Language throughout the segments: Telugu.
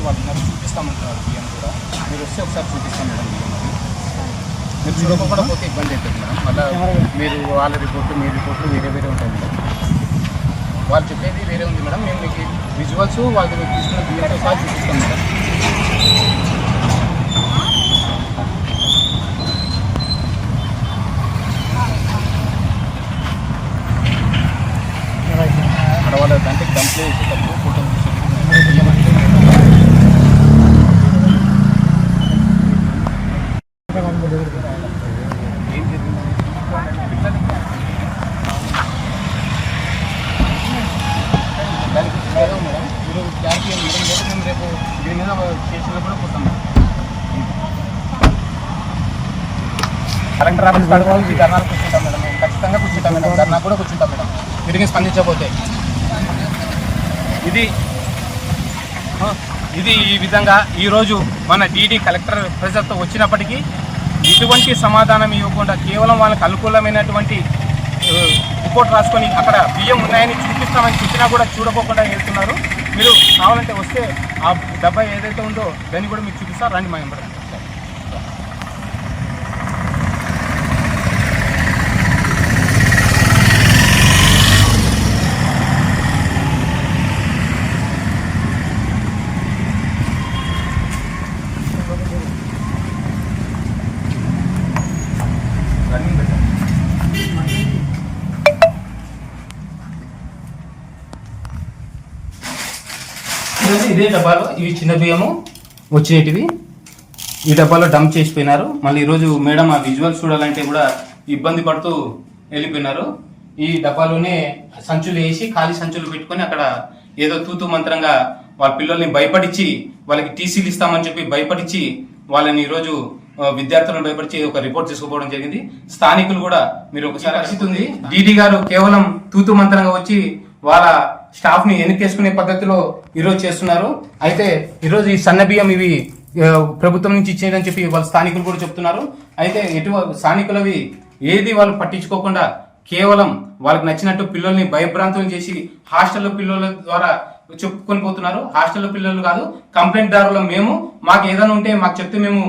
వాళ్ళు వాళ్ళు ఉన్నారు చూపిస్తామంటున్నారు బియ్యం కూడా. మీరు వస్తే ఒకసారి చూపిస్తాం మేడం బియ్యం మీరు చూడకుండా పోతే ఇబ్బంది అవుతుంది మేడం. మళ్ళీ మీరు వాళ్ళ రిపోర్ట్లు మీ రిపోర్ట్లు వేరే వేరే ఉంటాయి మేడం. వాళ్ళు చెప్పేది వేరే ఉంది మేడం. మేము మీకు విజువల్స్ వాళ్ళు తీసుకున్న బియ్యంతో సహా చూపిస్తాం మేడం. అక్కడ వాళ్ళ దాంట్లో డంప్లే వేసేటప్పుడు ఫోటో బియ్యం అంటే ఏం జరిగింది దానికి లేదు మేడం మీరు క్యాష్ చేయండి మేడం లేదా మేము రేపు దీని మీద స్టేషన్లో కూడా కలెక్టర్ ఆఫీస్ ధర్నాలు కూర్చుంటాం మేడం. మేము ఖచ్చితంగా కూర్చుంటాం మేడం. ధర్నా కూడా కూర్చుంటాం మేడం. తిరిగి స్పందించకపోతే. ఇది ఇది ఈ విధంగా ఈరోజు మన డీడీ కలెక్టర్ ప్రెజర్తో వచ్చినప్పటికీ ఎటువంటి సమాధానం ఇవ్వకుండా కేవలం వాళ్ళకి అనుకూలమైనటువంటి రిపోర్ట్ రాసుకొని అక్కడ బియ్యం ఉన్నాయని చూపిస్తామని చెప్పినా కూడా చూడకోకుండా వెళ్తున్నారు. మీరు కావాలంటే వస్తే ఆ డబ్బా ఏదైతే ఉందో దాన్ని కూడా మీకు చూపిస్తారు రండి మా ఎంబడి ఇదండి ఇదే డబ్బాలో ఇవి చిన్న బియ్యము వచ్చేటివి. ఈ డబ్బాలో డంప్ చేసిపోయినారు. మళ్ళీ ఈరోజు మేడం ఆ విజువల్స్ చూడాలంటే కూడా ఇబ్బంది పడుతూ వెళ్ళిపోయినారు. ఈ డబ్బాలోనే సంచులు వేసి ఖాళీ సంచులు పెట్టుకొని అక్కడ ఏదో తూతు మంత్రంగా వాళ్ళ పిల్లల్ని భయపడిచ్చి వాళ్ళకి టీసీలు ఇస్తామని చెప్పి భయపడిచ్చి వాళ్ళని ఈరోజు విద్యార్థులను భయపడిచి ఒక రిపోర్ట్ తీసుకుపోవడం జరిగింది. స్థానికులు కూడా మీరు ఒకసారి పరిస్థితి ఉంది డీడీ గారు కేవలం తూతు మంత్రంగా వచ్చి వాళ్ళ స్టాఫ్ని ఎన్నికేసుకునే పద్ధతిలో ఈరోజు చేస్తున్నారు. అయితే ఈరోజు ఈ సన్న బియ్యం ఇవి ప్రభుత్వం నుంచి ఇచ్చేదని చెప్పి వాళ్ళ స్థానికులు కూడా చెప్తున్నారు. అయితే ఎటు స్థానికులవి ఏది వాళ్ళు పట్టించుకోకుండా కేవలం వాళ్ళకి నచ్చినట్టు పిల్లల్ని భయభ్రాంతులు చేసి హాస్టల్లో పిల్లల ద్వారా చెప్పుకొని పోతున్నారు. హాస్టల్లో పిల్లలు కాదు కంప్లైంట్ దారులో మేము. మాకు ఏదైనా ఉంటే మాకు చెప్తే మేము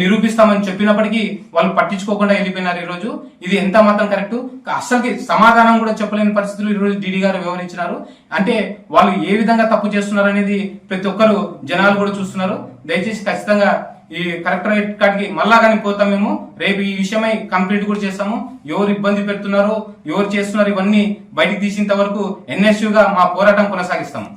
నిరూపిస్తామని చెప్పినప్పటికీ వాళ్ళు పట్టించుకోకుండా వెళ్ళిపోయినారు ఈరోజు. ఇది ఎంత మాత్రం కరెక్ట్? అసలుకి సమాధానం కూడా చెప్పలేని పరిస్థితులు ఈరోజు డీడీ డిడి గారు వివరించినారు అంటే వాళ్ళు ఏ విధంగా తప్పు చేస్తున్నారు అనేది ప్రతి ఒక్కరు జనాలు కూడా చూస్తున్నారు. దయచేసి ఖచ్చితంగా ఈ కలెక్టరేట్ కాడికి మళ్ళా కానీ పోతాం మేము. రేపు ఈ విషయమై కంప్లీట్ కూడా చేస్తాము. ఎవరు ఇబ్బంది పెడుతున్నారు ఎవరు చేస్తున్నారు ఇవన్నీ బయటికి తీసేంత వరకు ఎన్ఎస్యుగా మా పోరాటం కొనసాగిస్తాము.